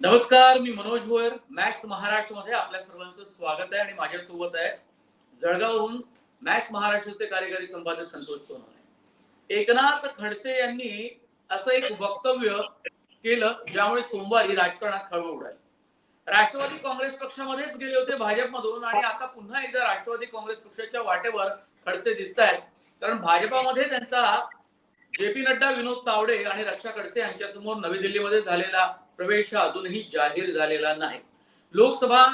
नमस्कार मी मनोज भोयर. मॅक्स महाराष्ट्रमध्ये आपल्या सर्वांचं स्वागत आहे आणि माझ्यासोबत आहे जळगावहून मॅक्स महाराष्ट्राचे कार्यकारी संपादक संतोष सोनवणे. एकनाथ खडसे यांनी असं एक वक्तव्य केलं ज्यामुळे सोमवारी राजकारणात खळबळ उडाली. राष्ट्रवादी काँग्रेस पक्षामध्येच गेले होते भाजपमधून आणि आता पुन्हा एकदा राष्ट्रवादी काँग्रेस पक्षाच्या वाटेवर खडसे दिसत आहेत. कारण भाजपामध्ये त्यांचा जे पी नड्डा विनोद तावडे आणि रक्षा खडसे यांच्यासमोर नवी दिल्लीमध्ये झालेला प्रवेश हा अजूनही जाहीर झालेला नाही. लोकसभा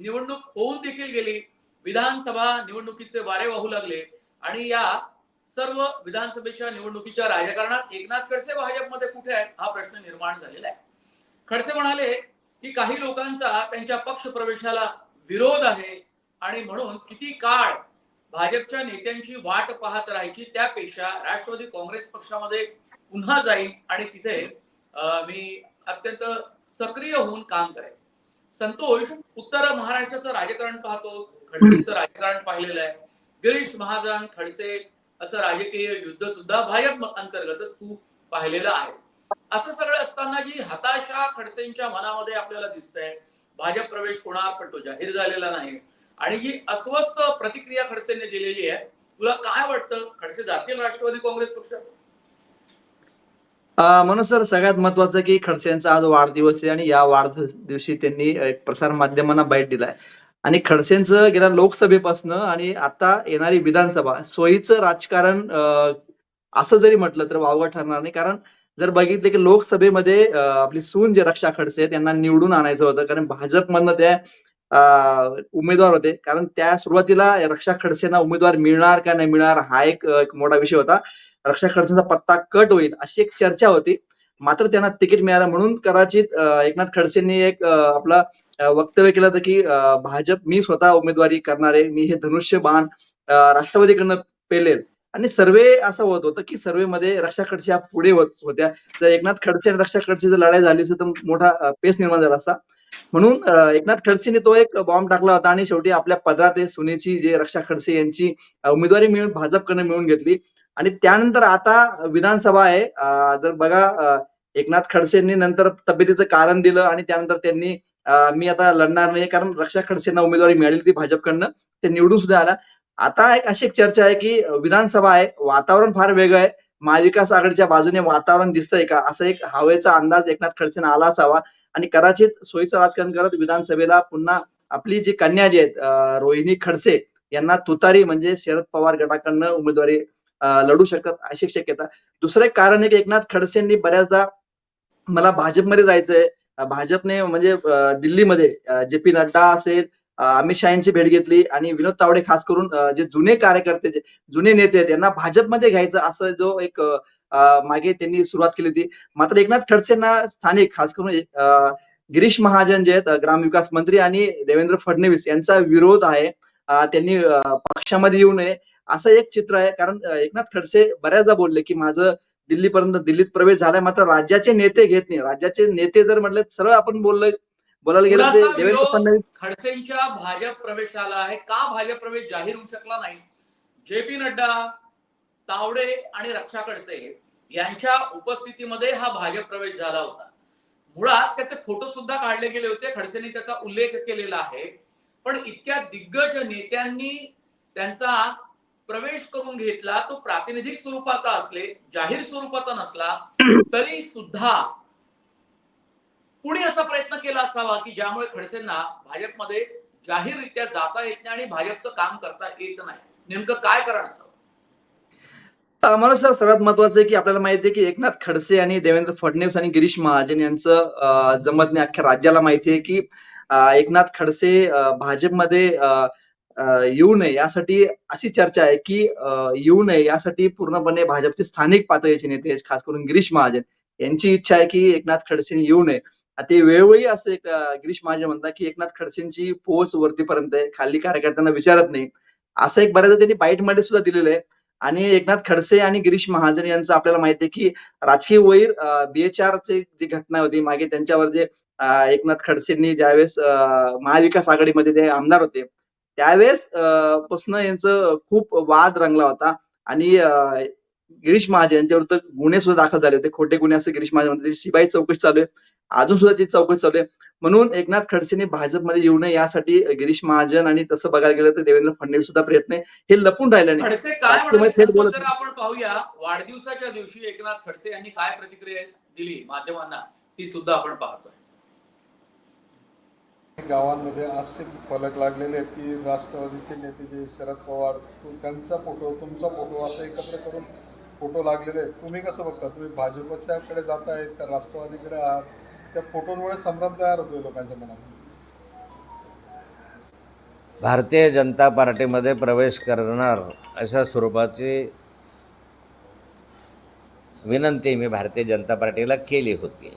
निवडणूक होऊन देखील गेली. विधानसभा निवडणुकीचे वारे वाहू लागले. आणि या सर्व विधानसभेच्या निवडणुकीच्या राजकारणात एकनाथ खडसे भाजपमध्ये कुठे आहेत हा प्रश्न निर्माण झालेला आहे. खडसे म्हणाले की काही लोकांचा त्यांच्या पक्ष प्रवेशाला विरोध आहे. आणि म्हणून किती काळ भाजपच्या नेत्यांची वाट पाहत राहायची त्यापेक्षा राष्ट्रवादी काँग्रेस पक्षामध्ये पुन्हा जाईल. आणि तिथे मी अत्यंत सक्रिय होऊन काम करेन संतोष उत्तर महाराष्ट्राचं राजकारण पाहतोस खडसेंचं राजकारण पाहिलेलं आहे. गिरीश महाजन खडसे असं राजकीय युद्ध सुद्धा भाजप अंतर्गतच तू पाहिलेलं आहे. असं सगळं असताना जी हताशा खडसेंच्या मनामध्ये आपल्याला दिसते भाजप प्रवेश होणार पण तो जाहीर झालेला नाही. आणि जी अस्वस्थ प्रतिक्रिया खडसेंनी दिलेली आहे तुला काय वाटतं? खडसे जातील राष्ट्रवादी काँग्रेस पक्षात म्हणून सर सगळ्यात महत्वाचं की खडसे यांचा आज वाढदिवस आहे आणि या वाढ दिवशी त्यांनी एक प्रसार माध्यमांना बाईट दिलाय. आणि खडसेंचं गेल्या लोकसभेपासून आणि आता येणारी विधानसभा सोयीचं राजकारण अं, असं जरी म्हटलं तर वावगं ठरणार नाही. कारण जर बघितले की लोकसभेमध्ये आपली सून जे रक्षा खडसे त्यांना निवडून आणायचं होतं. कारण भाजपमधनं त्या उमेदवार होते. कारण त्या सुरुवातीला रक्षा खडसेंना उमेदवार मिळणार का नाही मिळणार हा एक मोठा विषय होता. रक्षा खडसेंचा पत्ता कट होईल अशी एक चर्चा होती. मात्र त्यांना तिकीट मिळालं म्हणून कदाचित एकनाथ खडसेंनी एक आपला वक्तव्य केलं होतं की भाजप मी स्वतः उमेदवारी करणार आहे मी हे धनुष्य बाण राष्ट्रवादीकडनं पेलेल. आणि सर्वे असं होत होतं की सर्वे मध्ये रक्षा खडसे या पुढे होत होत्या. जर एकनाथ खडसे आणि रक्षा खडसे जर लढाई झाली तर मोठा पेस निर्माण झाला असा. म्हणून एकनाथ खडसेने तो एक बॉम्ब टाकला होता आणि शेवटी आपल्या पदरात सुनेची जे रक्षा खडसे यांची उमेदवारी मिळून भाजपकडनं मिळून घेतली. आणि त्यानंतर आता विधानसभा आहे. जर बघा एकनाथ खडसेंनी नंतर तब्येतीचं कारण दिलं आणि त्यानंतर त्यांनी मी आता लढणार नाही कारण रक्षा खडसेंना उमेदवारी मिळाली ती भाजपकडनं. ते निवडून सुद्धा आला. आता एक अशी एक चर्चा आहे की विधानसभा आहे वातावरण फार वेगळं आहे. महाविकास आघाडीच्या बाजूने वातावरण दिसतंय का? असं एक हवेचा अंदाज एकनाथ खडसेंना आला असावा. आणि कदाचित सोयीचं राजकारण करत विधानसभेला पुन्हा आपली जी कन्या जी आहेत रोहिणी खडसे यांना तुतारी म्हणजे शरद पवार गटाकडनं उमेदवारी लढू शकतात अशी शक्यता. दुसरं एक कारण आहे की एकनाथ खडसेंनी बऱ्याचदा मला भाजपमध्ये जायचंय. भाजपने म्हणजे दिल्लीमध्ये जे पी नड्डा असेल अमित शहा यांची भेट घेतली आणि विनोद तावडे खास करून जे जुने कार्यकर्ते जे जुने नेते आहेत यांना भाजपमध्ये घ्यायचं असं जो एक मागे त्यांनी सुरुवात केली होती. मात्र एकनाथ खडसेंना स्थानिक खास करून गिरीश महाजन जे आहेत ग्रामविकास मंत्री आणि देवेंद्र फडणवीस यांचा विरोध आहे. त्यांनी पक्षामध्ये येऊ नये. असं एक चित्र आहे. कारण एकनाथ खडसे बऱ्याचदा बोलले की माझं दिल्लीपर्यंत दिल्लीत प्रवेश झालाय मात्र राज्याचे नेते घेत नाही. राज्याचे नेते जर म्हटले सरळ आपण बोललोय बोलायला गेलं ते देवेंद्र फडणवीस खडसेंच्या भाजप प्रवेशाला आहे. का भाजप प्रवेश जाहीर होऊ शकला नाही? जे पी नड्डा तावडे आणि रक्षा खडसे यांच्या उपस्थितीमध्ये हा भाजप प्रवेश झाला होता. मुळात त्याचे फोटो सुद्धा काढले गेले होते. खडसेंनी त्याचा उल्लेख केलेला आहे. पण इतक्या दिग्गज नेत्यांनी त्यांचा प्रवेश करून घेतला तो प्रातिनिधिक स्वरूपाचा असले जाहीर स्वरूपाचा नसला तरी सुद्धा कुणी असा प्रयत्न केला असावा की ज्यामुळे खडसेंना भाजपमध्ये जाहीररित्या जाता येत नाही आणि भाजपचं काम करता येत नाही? नेमकं काय कारण असावं? मनोज सर सर्वात महत्वाचं आहे की आपल्याला माहिती आहे की एकनाथ खडसे आणि देवेंद्र फडणवीस आणि गिरीश महाजन यांचं जमत नाही. अख्ख्या राज्याला माहिती आहे की एकनाथ खडसे भाजपमध्ये येऊ नये यासाठी अशी चर्चा आहे की येऊ नये यासाठी पूर्णपणे भाजपचे स्थानिक पातळीचे नेते खास करून गिरीश महाजन. यांची इच्छा आहे की एकनाथ खडसेंनी येऊ नये. ते वेळोवेळी असं एक गिरीश महाजन म्हणतात की एकनाथ खडसेंची पोहोच वरतीपर्यंत आहे खाली कार्यकर्त्यांना विचारत नाही. असं एक बऱ्याचदा त्यांनी बाईटमध्ये सुद्धा दिलेलं आहे. आणि एकनाथ खडसे आणि गिरीश महाजन यांचं आपल्याला माहिती आहे की राजकीय वैर बीएचआर चे जी घटना होती मागे त्यांच्यावर जे एकनाथ खडसेंनी ज्यावेळेस महाविकास आघाडीमध्ये ते आमदार होते त्यावेळेस पासनं यांचं खूप वाद रंगला होता. आणि गिरीश महाजन यांच्याविरुद्ध गुन्हे सुद्धा दाखल झाले होते. खोटे गुन्हे असे गिरीश महाजन म्हणतात. सीबीआय चौकशी चालू आहे. अजून सुद्धा ती चौकशी चालू आहे. म्हणून एकनाथ खडसेने भाजपमध्ये येऊ नये यासाठी गिरीश महाजन आणि तसं बघायला गेलं तर देवेंद्र फडणवीस सुद्धा प्रयत्न आहे. हे लपून राहिलं नाही. आपण पाहूया वाढदिवसाच्या दिवशी एकनाथ खडसे यांनी काय प्रतिक्रिया दिली माध्यमांना ती सुद्धा आपण पाहतोय. गावांमध्ये असे फलक लागलेले आहेत की राष्ट्रवादीचे नेते जे शरद पवार त्यांचा फोटो तुमचा फोटो असं एकत्र करून फोटो लागलेले आहेत. तुम्ही कसं बघता? तुम्ही भाजपच्याकडे जात आहेत का राष्ट्रवादीकडे आहात? त्या फोटोंमुळे संभ्रम तयार होतोय लोकांच्या मनात. भारतीय जनता पार्टीमध्ये प्रवेश करणार अशा स्वरूपाची विनंती मी भारतीय जनता पार्टीला केली होती.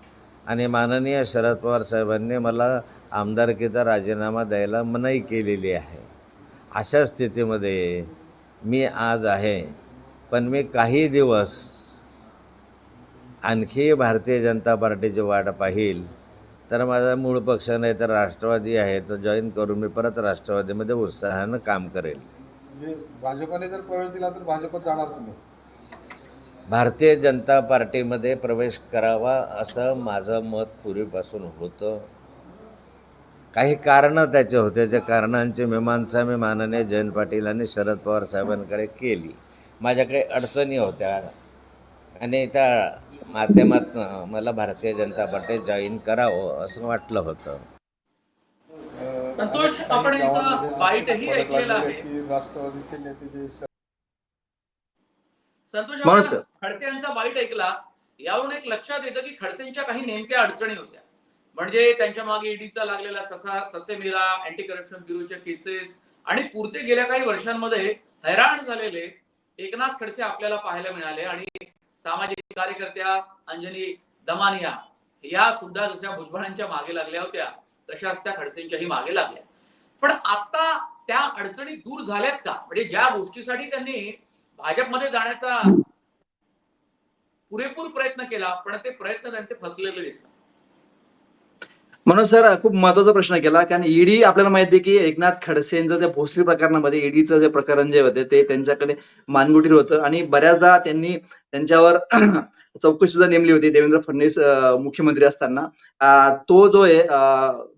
आणि माननीय शरद पवार साहेबांनी मला आमदारकीचा राजीनामा द्यायला मनाई केलेली आहे. अशा स्थितीमध्ये मी आज आहे. पण मी काही दिवस आणखी भारतीय जनता पार्टीची वाट पाहिल. तर माझा मूळ पक्ष नाही तर राष्ट्रवादी आहे. तो जॉईन करून मी परत राष्ट्रवादीमध्ये उत्साहानं काम करेल. म्हणजे भाजपाने जर प्रवेश दिला तर भाजपत जाणार तुम्ही? भारतीय जनता पार्टीमध्ये प्रवेश करावा असं माझं मत पूर्वीपासून होतं. काही कारणं त्याचे होते. त्या कारणांची मीमांसा मी माननीय जयंत पाटील आणि शरद पवार साहेबांकडे केली. माझ्या काही अडचणी होत्या. आणि त्या माध्यमातून मला भारतीय जनता पार्टी जॉईन करावं असं वाटलं होतं. संतोष, आपण यांचा गावांमध्ये असे बाईटही फलक ऐकलेला लागलेले आहे. आहेत की राष्ट्रवादीचे नेते जे शरद संतोष. खडसे यांचा वाईट ऐकला यावरून एक लक्षात येतं की खडसेंच्या काही नेमक्या अडचणी होत्या. म्हणजे त्यांच्या मागे ईडीचा लागलेला ससा ससेमिरा अँटी करप्शन ब्युरोच्या केसेस आणि पुरते गेल्या काही वर्षांमध्ये हैराण झालेले एकनाथ खडसे आपल्याला पाहायला मिळाले आणि सामाजिक कार्यकर्त्या अंजली दमानिया या सुद्धा जशा भुजबळांच्या मागे लागल्या होत्या तशाच त्या खडसेंच्याही मागे लागल्या. पण आता त्या अडचणी दूर झाल्यात का? म्हणजे ज्या गोष्टीसाठी त्यांनी भाजपमध्ये जाण्याचा पुरेपूर प्रयत्न केला पण ते प्रयत्न त्यांचे फसलेले दिसतात. म्हणून सर खूप महत्त्वाचा प्रश्न केला कारण ईडी आपल्याला माहिती आहे की एकनाथ खडसेंचं त्या भोसरी प्रकरणामध्ये ईडीचं जे प्रकरण जे होते ते त्यांच्याकडे मानगुटीर होतं. आणि बऱ्याचदा त्यांनी त्यांच्यावर चौकशी सुद्धा नेमली होती देवेंद्र फडणवीस मुख्यमंत्री असताना. तो जो आहे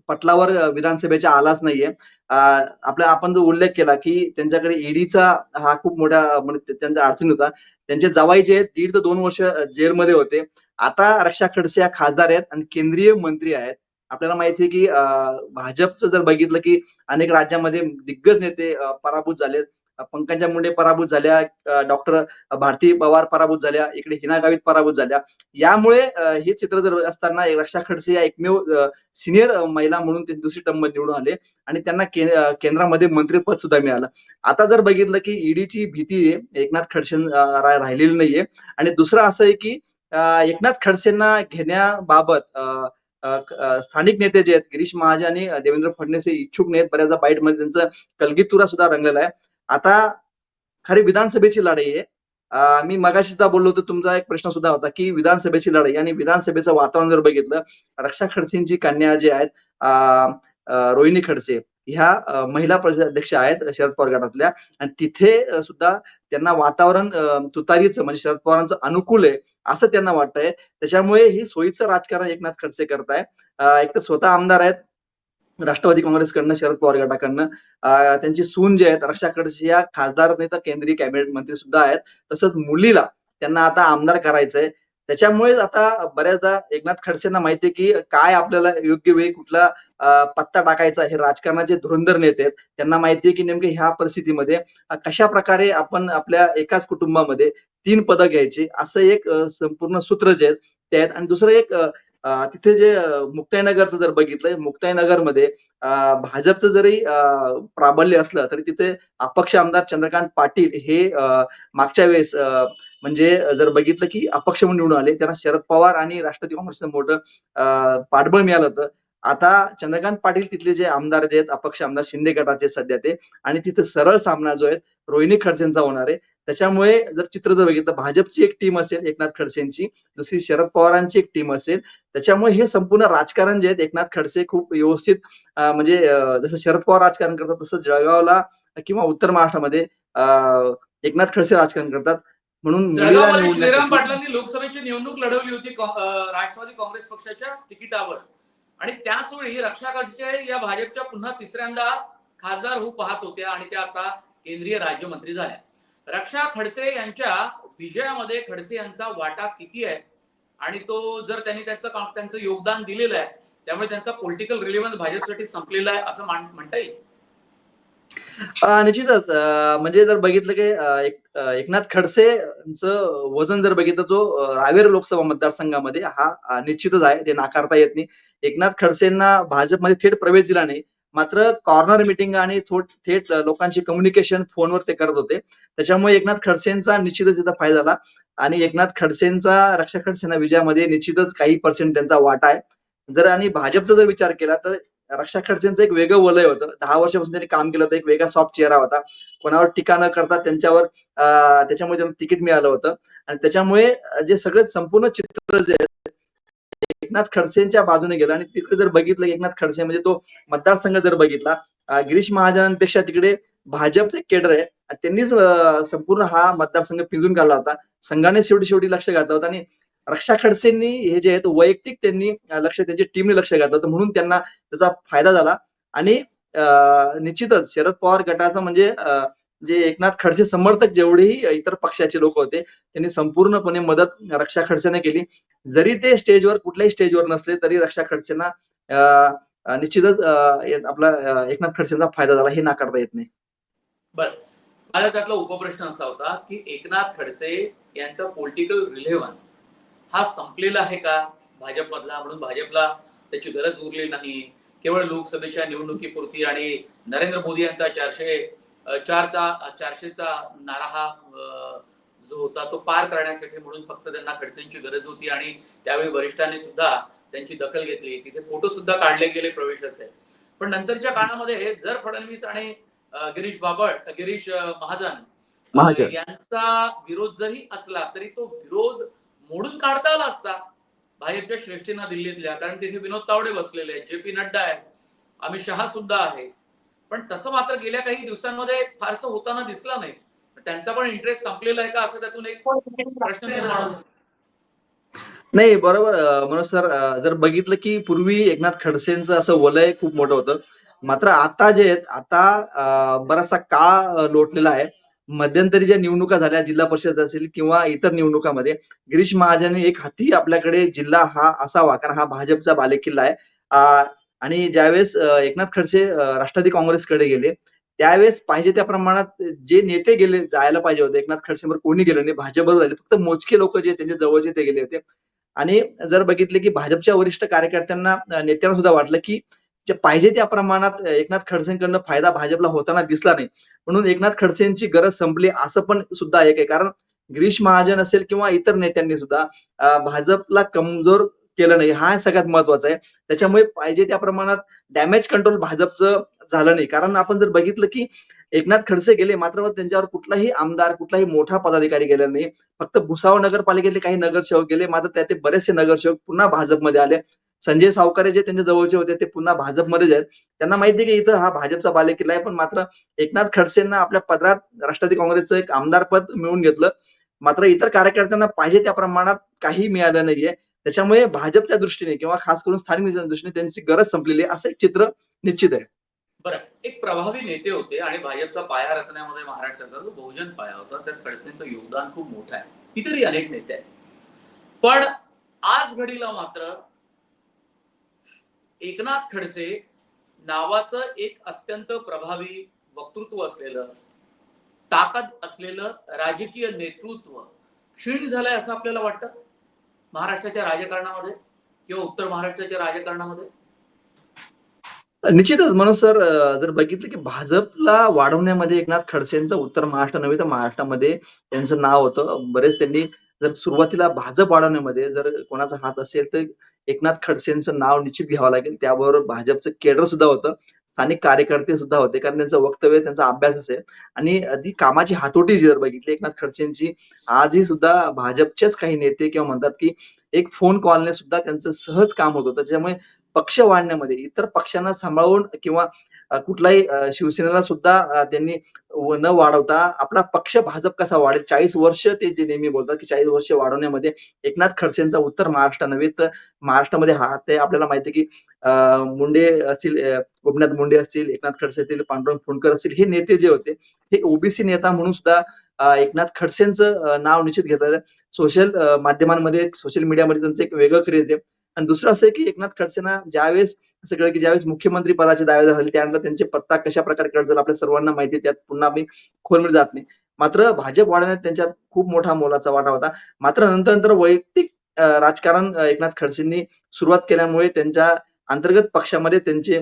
पटलावर विधानसभेच्या आलाच नाहीये. अं, आपल्या आपण जो उल्लेख केला की त्यांच्याकडे ईडीचा हा खूप मोठा म्हणजे त्यांचा अडचण होता. त्यांचे जवाई जे दीड ते दोन वर्ष जेलमध्ये होते. आता रक्षा खडसे या खासदार आहेत आणि केंद्रीय मंत्री आहेत. आपल्याला माहिती आहे की भाजपचं जर बघितलं की अनेक राज्यामध्ये दिग्गज नेते पराभूत झालेत. पंकजा मुंडे पराभूत झाल्या डॉक्टर भारती पवार पराभूत झाल्या इकडे हिना गावित पराभूत झाल्या. यामुळे हे चित्र जर असताना रक्षा खडसे या एकमेव सिनियर महिला म्हणून ते दुसरी टर्म निवडून आले आणि त्यांना के- केंद्रामध्ये मंत्रीपद सुद्धा मिळालं. आता जर बघितलं की ईडीची भीती एकनाथ खडसे राहिलेली नाहीये. आणि दुसरं असं आहे की एकनाथ खडसेंना घेण्याबाबत अं, स्थानिक नेते जे आहेत गिरीश महाजन आणि देवेंद्र फडणवीस हे इच्छुक नाहीत. बऱ्याचदा बाईटमध्ये त्यांचं कलगीतुरा सुद्धा रंगलेला आहे. आता खरी विधानसभेची लढाई आहे. मी मगाशी सुद्धा बोललो होतो तुमचा एक प्रश्न सुद्धा होता की विधानसभेची लढाई आणि विधानसभेचं वातावरण जर बघितलं रक्षा खडसेंची कन्या जे आहेत रोहिणी खडसे ह्या महिला अध्यक्ष आहेत शरद पवार गटातल्या. आणि तिथे सुद्धा त्यांना वातावरण तुतारीचं म्हणजे शरद पवारांचं अनुकूल आहे असं त्यांना वाटतंय. त्याच्यामुळे ही सोयीचं राजकारण एकनाथ खडसे करताय एक तर स्वतः आमदार आहेत राष्ट्रवादी काँग्रेसकडनं शरद पवार गटाकडनं. त्यांची सून जे आहेत रक्षा खडसे या खासदार नाही तर केंद्रीय कॅबिनेट मंत्री सुद्धा आहेत. तसंच मुलीला त्यांना आता आमदार करायचंय. त्याच्यामुळे आता बऱ्याचदा एकनाथ खडसेंना माहितीये की काय आपल्याला योग्य वेळी कुठला पत्ता टाकायचा हे राजकारणाचे धुरंधर नेते आहेत त्यांना माहितीये की नेमके ह्या परिस्थितीमध्ये कशा प्रकारे आपण आपल्या एकाच कुटुंबामध्ये तीन पदं घ्यायची असं एक संपूर्ण सूत्र जे आहेत ते आहेत. आणि दुसरं एक तिथे जे मुक्ताईनगरचं जर बघितलं मुक्ताईनगरमध्ये भाजपचं जरी अं, प्राबल्य असलं तरी तिथे अपक्ष आमदार चंद्रकांत पाटील हे मागच्या वेळेस अं, म्हणजे जर बघितलं की अपक्ष म्हणून निवडून आले त्यांना शरद पवार आणि राष्ट्रवादी काँग्रेसचं मोठं पाठबळ मिळालं होतं. आता चंद्रकांत पाटील तिथले जे आमदार जे आहेत अपक्ष आमदार शिंदे गटाचे सध्या ते आणि तिथे सरळ सामना जो आहे रोहिणी खडसेंचा होणार आहे. त्याच्यामुळे जर चित्र जर बघितलं भाजपची एक टीम असेल एकनाथ खडसेंची दुसरी शरद पवारांची एक टीम असेल त्याच्यामुळे हे संपूर्ण राजकारण जे आहेत एकनाथ खडसे खूप व्यवस्थित म्हणजे जसं शरद पवार राजकारण करतात तसं जळगावला किंवा उत्तर महाराष्ट्रामध्ये अं, एकनाथ खडसे राजकारण करतात. म्हणून जळगावमध्ये श्रीराम पाटलांनी लोकसभेची निवडणूक लढवली होती राष्ट्रवादी काँग्रेस पक्षाच्या तिकिटावर. आणि त्याच वेळी रक्षा खडसे या भाजपच्या पुन्हा तिसऱ्यांदा खासदार होऊ पाहत होत्या आणि त्या आता केंद्रीय राज्यमंत्री झाल्या. रक्षा खडसे यांच्या विजयामध्ये खडसे यांचा वाटा किती आहे? आणि तो जर त्यांनी त्याचं त्यांचं योगदान दिलेलं आहे त्यामुळे त्यांचा पॉलिटिकल रिलेव्हन्स भाजपसाठी संपलेला आहे असं म्हणता येईल? निश्चितच. म्हणजे जर बघितलं की एक एकनाथ एकनाथ यांचं वजन जर बघितलं जो रावेर लोकसभा मतदारसंघामध्ये हा निश्चितच आहे. ते नाकारता येत नाही. एकनाथ खडसेंना भाजपमध्ये थेट प्रवेश दिला नाही. मात्र कॉर्नर मिटिंग आणि थोट- थेट लोकांची कम्युनिकेशन फोनवर ते करत होते. त्याच्यामुळे एकनाथ खडसेंचा निश्चितच तिथं फायदा झाला. आणि एकनाथ खडसेंचा रक्षा खडसेंना विजयामध्ये निश्चितच काही पर्सेंट त्यांचा वाटा आहे. जर आणि भाजपचा जर विचार केला तर रक्षा खडसेंचं एक वेगळं वलय होतं दहा वर्षापासून त्यांनी काम केलं होतं एक वेगळा सॉफ्ट चेहरा होता. कोणावर टीका न करता त्यांच्यावर त्याच्यामुळे त्यांना तिकीट मिळालं होतं. आणि त्याच्यामुळे जे सगळं संपूर्ण चित्र जे एकनाथ खडसेंच्या बाजूने गेलं. आणि तिकडे जर बघितलं एकनाथ खडसे म्हणजे तो मतदारसंघ जर बघितला गिरीश महाजनांपेक्षा तिकडे भाजपचे केडर आहे. आणि त्यांनीच संपूर्ण हा मतदारसंघ पिंजून काढला होता. संघाने शेवटी शेवटी लक्ष घातलं होतं. आणि रक्षा खडसेंनी हे जे आहेत वैयक्तिक त्यांनी लक्ष त्यांच्या टीमने लक्ष घातलं होतं. म्हणून त्यांना त्याचा फायदा झाला. आणि निश्चितच शरद पवार गटाचा म्हणजे जे एकनाथ खडसे समर्थक जेवढेही इतर पक्षाचे लोक होते त्यांनी संपूर्णपणे मदत रक्षा खडसेने केली. जरी ते स्टेजवर कुठल्याही स्टेजवर नसले तरी रक्षा खडसेंना निश्चितच आपला एकनाथ खडसेंचा फायदा झाला हे नाकारता येत नाही. माझा त्यातला उपप्रश्न असा होता की एकनाथ खडसे यांचा पॉलिटिकल रिलेव्हन्स हा संपलेला आहे का भाजपमधला? म्हणून भाजपला त्याची गरज उरली नाही. केवळ लोकसभेच्या निवडणुकीपुरती आणि नरेंद्र मोदी यांचा चारशे चारचा चारशेचा नारा हा जो होता तो पार करण्यासाठी म्हणून फक्त त्यांना खडसेंची गरज होती आणि त्यावेळी वरिष्ठांनी सुद्धा त्यांची दखल घेतली. तिथे फोटो सुद्धा काढले गेले प्रवेशाचे. पण नंतरच्या काळामध्ये जर फडणवीस आणि गिरीश बाबट गिरीश महाजन. यांचा विरोध जरी असला तरी तो विरोध मोडून काढता आला असता. भाजपच्या श्रेष्ठींना दिल्लीतल्या कारण तिथे विनोद तावडे बसलेले आहेत जे पी नड्डा आहे अमित शहा सुद्धा आहे. पण तसं मात्र गेल्या काही दिवसांमध्ये फारसं होताना दिसला नाही. त्यांचा पण इंटरेस्ट संपलेला आहे का असं त्यातून एक प्रश्न निर्माण नाही बरोबर मनोज सर जर बघितलं की पूर्वी एकनाथ खडसेंचं असं वलय खूप मोठं होतं. मात्र आता जे आहेत आता बराचसा काळ लोटलेला आहे. मध्यंतरी ज्या निवडणुका झाल्या जिल्हा परिषद असेल किंवा इतर निवडणुकामध्ये गिरीश महाजन एक हाती आपल्याकडे जिल्हा हा असावा कारण हा भाजपचा बालेकिल्ला आहे. आणि ज्यावेळेस एकनाथ खडसे राष्ट्रवादी काँग्रेसकडे गेले त्यावेळेस पाहिजे त्या प्रमाणात जे नेते गेले जायला पाहिजे होते एकनाथ खडसेवर कोणी गेलं नाही भाजपवर झाले फक्त मोजके लोक जे त्यांच्या जवळचे ते गेले होते. आणि जर बघितले की भाजपच्या वरिष्ठ कार्यकर्त्यांना नेत्यांना सुद्धा वाटलं की जे पाहिजे त्या प्रमाणात एकनाथ खडसेंकडनं फायदा भाजपला होताना दिसला नाही. म्हणून एकनाथ खडसेंची गरज संपली असं पण सुद्धा एक आहे. कारण गिरीश महाजन असेल किंवा इतर नेत्यांनी सुद्धा भाजपला कमजोर केलं नाही. हा सगळ्यात महत्त्वाचा आहे. त्याच्यामुळे पाहिजे त्या प्रमाणात डॅमेज कंट्रोल भाजपचं झालं नाही. कारण आपण जर बघितलं की एकनाथ खडसे गेले मात्र त्यांच्यावर कुठलाही आमदार कुठलाही मोठा पदाधिकारी गेला नाही. फक्त भुसावळ नगरपालिकेतले काही नगरसेवक गेले मात्र त्याचे बरेचसे नगरसेवक पुन्हा भाजपमध्ये आले. संजय सावकारे जे त्यांच्या जवळचे होते ते पुन्हा भाजपमध्येच आहेत. त्यांना माहिती आहे की इथं हा भाजपचा बालेकिल्ला आहे पण मात्र एकनाथ खडसेंना आपल्या पदरात राष्ट्रवादी काँग्रेसचं एक आमदार पद मिळवून घेतलं. मात्र इतर कार्यकर्त्यांना पाहिजे त्या प्रमाणात काही मिळालं नाहीये. त्याच्यामुळे भाजपच्या दृष्टीने किंवा खास करून स्थानिक नेत्यांच्या दृष्टीने त्यांची गरज संपलेली आहे असं एक चित्र निश्चित आहे. बरं एक प्रभावी नेते होते आणि भाजपचा पाया रचण्यामध्ये महाराष्ट्राचा जो बहुजन पाया होता त्यात खडसेंचं योगदान खूप मोठं आहे. इतरही अनेक नेते आहेत. पण आज घडीला मात्र एकनाथ खडसे नावाचं एक अत्यंत प्रभावी वक्तृत्व असलेलं ताकद असलेलं राजकीय नेतृत्व क्षीण झालंय असं आपल्याला वाटतं? महाराष्ट्राच्या राजकारणामध्ये किंवा उत्तर महाराष्ट्राच्या राजकारणामध्ये? निश्चितच. म्हणून सर जर बघितलं की भाजपला वाढवण्यामध्ये एकनाथ खडसेंचं उत्तर महाराष्ट्र नव्हे तर महाराष्ट्रामध्ये त्यांचं नाव होतं. बरेच त्यांनी जर सुरुवातीला भाजप वाढवण्यामध्ये जर कोणाचा हात असेल तर एकनाथ खडसेंचं नाव निश्चित घ्यावं लागेल. त्याबरोबर भाजपचं केडर सुद्धा होतं. स्थानिक कार्यकर्ते सुद्धा होते कारण त्यांचं वक्तव्य त्यांचा अभ्यास असेल. आणि ती कामाची हातोटी जर बघितली एकनाथ खडसेंची आजही सुद्धा भाजपचेच काही नेते किंवा म्हणतात की एक फोन कॉलने सुद्धा त्यांचं सहज काम होत होतं. त्याच्यामुळे पक्ष वाढण्यामध्ये इतर पक्षांना सांभाळून किंवा कुठलाही शिवसेनेला सुद्धा त्यांनी न वाढवता आपला पक्ष भाजप कसा वाढेल? चाळीस वर्ष ते जे नेहमी बोलतात की चाळीस वर्ष वाढवण्यामध्ये एकनाथ खडसेंचा उत्तर महाराष्ट्र नव्हे तर महाराष्ट्रामध्ये हा ते आपल्याला माहिती की मुंडे असतील उपनाथ गोपीनाथ मुंडे असतील एकनाथ खडसे असतील पांडुरंग फुंडकर असतील हे नेते जे होते हे ओबीसी नेता म्हणून सुद्धा एकनाथ खडसेंचं नाव निश्चित घेतलं सोशल माध्यमांमध्ये सोशल मीडियामध्ये त्यांचं एक वेगळं क्रेज आहे. आणि दुसरं असं आहे की एकनाथ खडसेंना ज्यावेळेस असं कळलं की ज्यावेळेस मुख्यमंत्री पदाचे दावेदार झाले त्यानंतर त्यांचे पत्ता कशा प्रकारे कळत आपल्या सर्वांना माहिती त्यात पुन्हा आम्ही खोलमध्ये जात नाही. मात्र भाजप वाढवण्यात त्यांच्यात खूप मोठा मोलाचा वाटा होता. मात्र नंतर नंतर वैयक्तिक राजकारण एकनाथ खडसेंनी सुरुवात केल्यामुळे त्यांच्या अंतर्गत पक्षामध्ये त्यांचे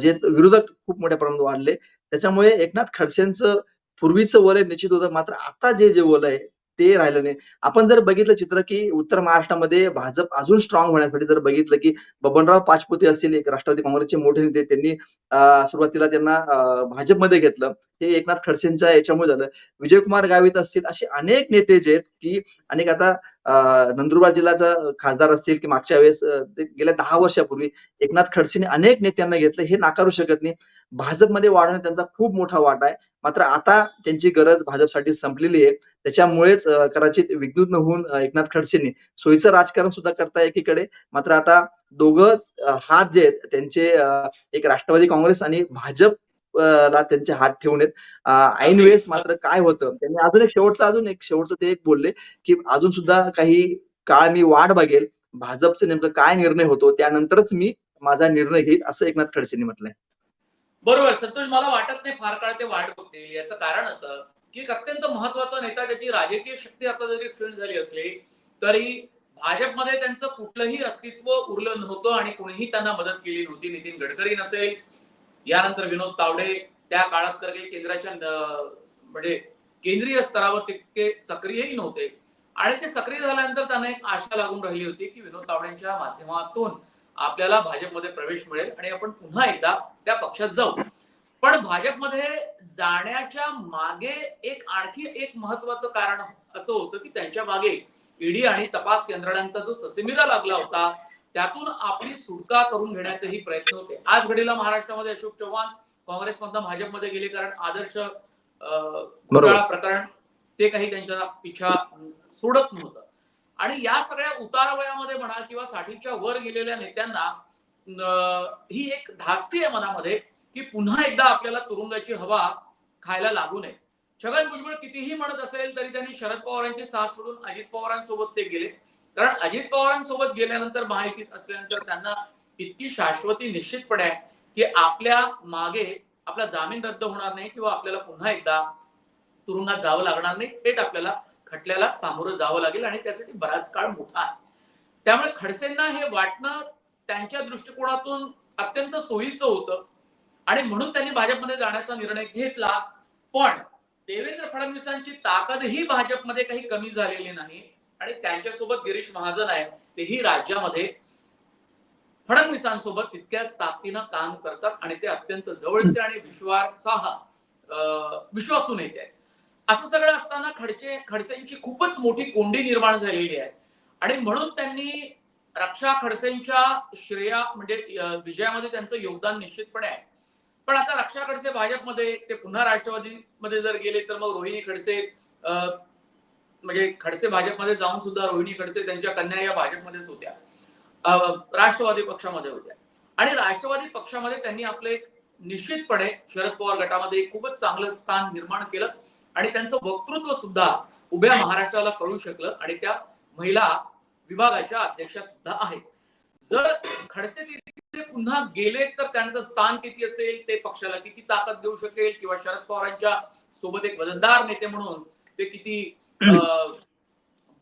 जे विरोधक खूप मोठ्या प्रमाणात वाढले. त्याच्यामुळे एकनाथ खडसेंचं पूर्वीचं वलय निश्चित होतं. मात्र आता जे जे वलय ते राहिलं नाही. आपण जर बघितलं चित्र की उत्तर महाराष्ट्रामध्ये भाजप अजून स्ट्रॉंग होण्यासाठी जर बघितलं की बबनराव पाचपुते असतील एक राष्ट्रवादी काँग्रेसचे मोठे नेते त्यांनी सुरुवातीला त्यांना भाजपमध्ये घेतलं. हे एकनाथ खडसेंच्या याच्यामुळे झालं. विजयकुमार गावित असतील असे अनेक नेते जे आहेत की अनेक आता नंदुरबार जिल्ह्याचा खासदार असतील की मागच्या वेळेस गेल्या दहा वर्षापूर्वी एकनाथ खडसेने अनेक नेत्यांना घेतलं. हे नाकारू शकत नाही. भाजपमध्ये वाढवण्यात त्यांचा खूप मोठा वाटा आहे. मात्र आता त्यांची गरज भाजपसाठी संपलेली आहे. त्याच्यामुळेच कदाचित विघ्नुत होऊन एकनाथ खडसेंनी सोयीचं राजकारण सुद्धा करता एकीकडे. मात्र आता दोघं हात जे आहेत त्यांचे एक राष्ट्रवादी काँग्रेस आणि भाजप ला त्यांचे हात ठेवून आहेत. अं, ऐन वेळेस मात्र काय होतं त्यांनी अजून एक शेवटचं अजून एक शेवटचं ते एक बोलले की अजून सुद्धा काही काळ मी वाट बघेल भाजपचं नेमकं काय निर्णय होतो त्यानंतरच मी माझा निर्णय घेईल असं एकनाथ खडसेंनी म्हटलंय. बरोबर संतोष मला वाटत नाही फार काळ ते वाट बघतील. याचं कारण असं की एक अत्यंत महत्त्वाचा नेता त्याची राजकीय शक्ती आता जरी क्षीण झाली असली तरी भाजपमध्ये त्यांचं कुठलंही अस्तित्व उरलं नव्हतं आणि कुणीही त्यांना मदत केली नव्हती. नितीन गडकरी नसेल यानंतर विनोद तावडे त्या काळात तर काही केंद्राच्या म्हणजे केंद्रीय स्तरावर तितके सक्रियही नव्हते. आणि ते सक्रिय झाल्यानंतर त्यांना एक आशा लागून राहिली होती की विनोद तावडेंच्या माध्यमातून आपल्याला भाजपमध्ये प्रवेश मिळेल आणि आपण पुन्हा एकदा त्या पक्षात जाऊ. पण भाजपमध्ये जाण्याच्या मागे एक आणखी एक महत्वाचं कारण असं होतं की त्यांच्या मागे ईडी आणि तपास यंत्रणांचा जो ससेमिरा लागला होता त्यातून आपली सुटका करून घेण्याचेही प्रयत्न होते. आज घडीला महाराष्ट्रामध्ये अशोक चव्हाण काँग्रेसमधनं भाजपमध्ये गेले कारण आदर्श प्रकरण ते काही त्यांच्या पिछा सोडत नव्हतं. आणि या सगळ्या उतारवयामध्ये म्हणा किंवा साठीच्या वर गेलेल्या नेत्यांना ही एक धास्ती आहे मनामध्ये की पुन्हा एकदा आपल्याला तुरुंगाची हवा खायला लागू नये. छगन भुजबळ कितीही म्हणत असेल तरी त्यांनी शरद पवारांची साथ सोडून अजित पवारांसोबत ते गेले. कारण अजित पवारांसोबत गेल्यानंतर महायुतीत असल्यानंतर त्यांना इतकी शाश्वती निश्चितपणे आहे की आपल्या मागे आपला जामीन रद्द होणार नाही किंवा आपल्याला पुन्हा एकदा तुरुंगात जावं लागणार नाही थेट आपल्याला खटल्याला सामोरं जावं लागेल आणि त्यासाठी बराच काळ मोठा आहे. त्यामुळे खडसेंना हे वाटणं त्यांच्या दृष्टिकोनातून अत्यंत सोयीचं होतं आणि म्हणून त्यांनी भाजपमध्ये जाण्याचा निर्णय घेतला. पण देवेंद्र फडणवीसांची ताकदही भाजपमध्ये काही कमी झालेली नाही. आणि त्यांच्यासोबत गिरीश महाजन आहे तेही राज्यामध्ये फडणवीसांसोबत तितक्याच ताकदीनं काम करतात आणि ते अत्यंत जवळचे आणि विश्वासाह विश्वासू नेते आहेत असं सगळं असताना खडचे खडसेंची खूपच मोठी कोंडी निर्माण झालेली आहे. आणि म्हणून त्यांनी रक्षा खडसेंच्या श्रेया म्हणजे विजयामध्ये त्यांचं योगदान निश्चितपणे आहे. पण आता रक्षा खडसे भाजपमध्ये ते पुन्हा राष्ट्रवादीमध्ये जर गेले तर मग रोहिणी खडसे अं, म्हणजे खडसे भाजपमध्ये जाऊन सुद्धा रोहिणी खडसे त्यांच्या कन्या या भाजपमध्येच होत्या. राष्ट्रवादी पक्षामध्ये होत्या. आणि राष्ट्रवादी पक्षामध्ये त्यांनी आपलं एक निश्चितपणे शरद पवार गटामध्ये एक खूपच चांगलं स्थान निर्माण केलं आणि त्यांचं वक्तृत्व सुद्धा उभ्या महाराष्ट्राला कळू शकलं आणि त्या महिला विभागाच्या अध्यक्षा सुद्धा आहेत. जर खडसे पुन्हा गेले तर त्यांचं स्थान किती असेल ते पक्षाला किती ताकद देऊ शकेल किंवा शरद पवारांच्या सोबत एक वजनदार नेते म्हणून ते किती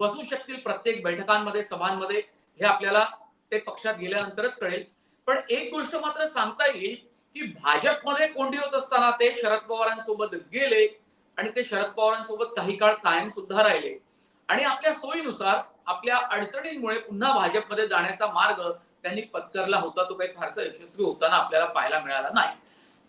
बसू शकतील प्रत्येक बैठकांमध्ये सभांमध्ये हे आपल्याला ते पक्षात गेल्यानंतरच कळेल. पण एक गोष्ट मात्र सांगता येईल की भाजपमध्ये कोंडी होत असताना ते शरद पवारांसोबत गेले आणि ते शरद पवारांसोबत काही काळ कायम सुद्धा राहिले. आणि आपल्या सोयीनुसार आपल्या अडचणींमुळे पुन्हा भाजपमध्ये जाण्याचा मार्ग त्यांनी पत्करला होता तो काही फारसा यशस्वी होताना आपल्याला पाहायला मिळाला नाही.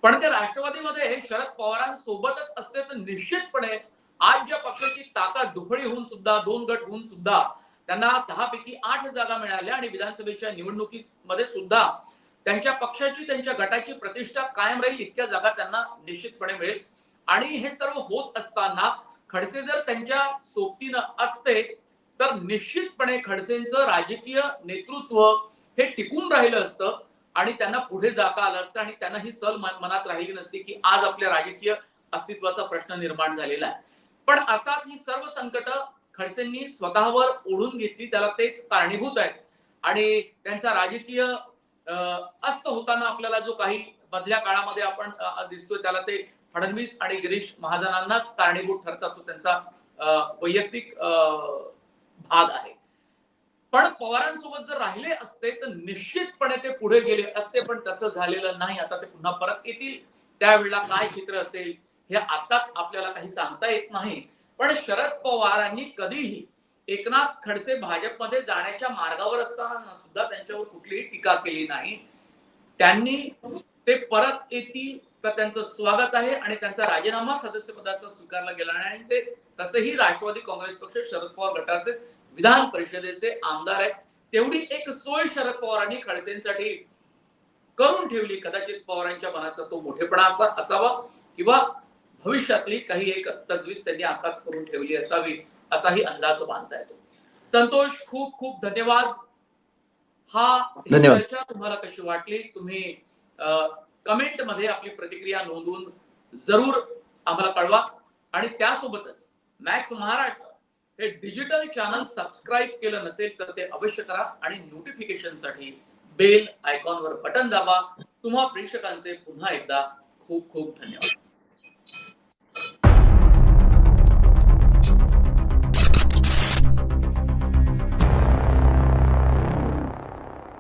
पण ते राष्ट्रवादीमध्ये शरद पवारांसोबतच असते तर निश्चितपणे आज ज्या पक्षाची ताकद दुफळी होऊन सुद्धा दोन गट होऊन सुद्धा त्यांना दहा पैकी आठ जागा मिळाल्या आणि विधानसभेच्या निवडणुकीमध्ये सुद्धा त्यांच्या पक्षाची त्यांच्या गटाची प्रतिष्ठा कायम राहील इतक्या जागा त्यांना निश्चितपणे मिळेल. आणि हे सर्व होत असताना खडसे जर त्यांच्या सोबतीनं असते तर निश्चितपणे खडसेंचं राजकीय नेतृत्व हे टिकून राहिलं असतं आणि त्यांना पुढे जाता आलं असतं आणि त्यांना ही सल मनात राहिली नसती की आज आपल्या राजकीय अस्तित्वाचा प्रश्न निर्माण झालेला आहे. पण आता ही सर्व संकट खडसेंनी स्वतःवर ओढून घेतली त्याला तेच कारणीभूत आहेत. आणि त्यांचा राजकीय अस्त होताना आपल्याला जो काही मधल्या काळामध्ये आपण दिसतोय त्याला ते फडणवीस आणि गिरीश महाजनांनाच कारणीभूत ठरतात तो त्यांचा वैयक्तिक अं, भाग आहे. पण पवारांसोबत जर राहिले असते तर निश्चितपणे ते पुढे गेले असते पण तसं झालेलं नाही. आता ते पुन्हा परत येतील. त्यावेळेला काय चित्र असेल? हे आताच आपल्याला काही सांगता येत नाही. पण शरद पवारांनी कधीही एकनाथ खडसे भाजपमध्ये जाण्याच्या मार्गावर असताना सुद्धा त्यांच्यावर कुठलीही टीका केली नाही. त्यांनी ते परत येतील तर त्यांचं स्वागत आहे आणि त्यांचा राजीनामा सदस्यपदाचा स्वीकारला गेला नाही आणि ते तसेही राष्ट्रवादी काँग्रेस पक्ष शरद पवार गटाचे विधान परिषदेचे आमदार आहेत. तेवढी एक सोय शरद पवारांनी खडसेंसाठी करून ठेवली. कदाचित पवारांच्या मनाचा तो मोठेपणा असा असावा किंवा भविष्यातली काही एक तजवीज त्यांनी आताच करून ठेवली असावी असाही अंदाज बांधता येतो. संतोष खूप खूप धन्यवाद. हा. चर्चा तुम्हाला कशी वाटली तुम्ही कमेंटमध्ये आपली प्रतिक्रिया नोंदवून जरूर आम्हाला कळवा. आणि त्यासोबतच मॅक्स महाराष्ट्र हे डिजिटल चॅनल सबस्क्राईब केलं नसेल तर ते अवश्य करा आणि नोटिफिकेशनसाठी बेल आयकॉनवर बटन दाबा. तुम्हा प्रेक्षकांचे पुन्हा एकदा खूप खूप धन्यवाद.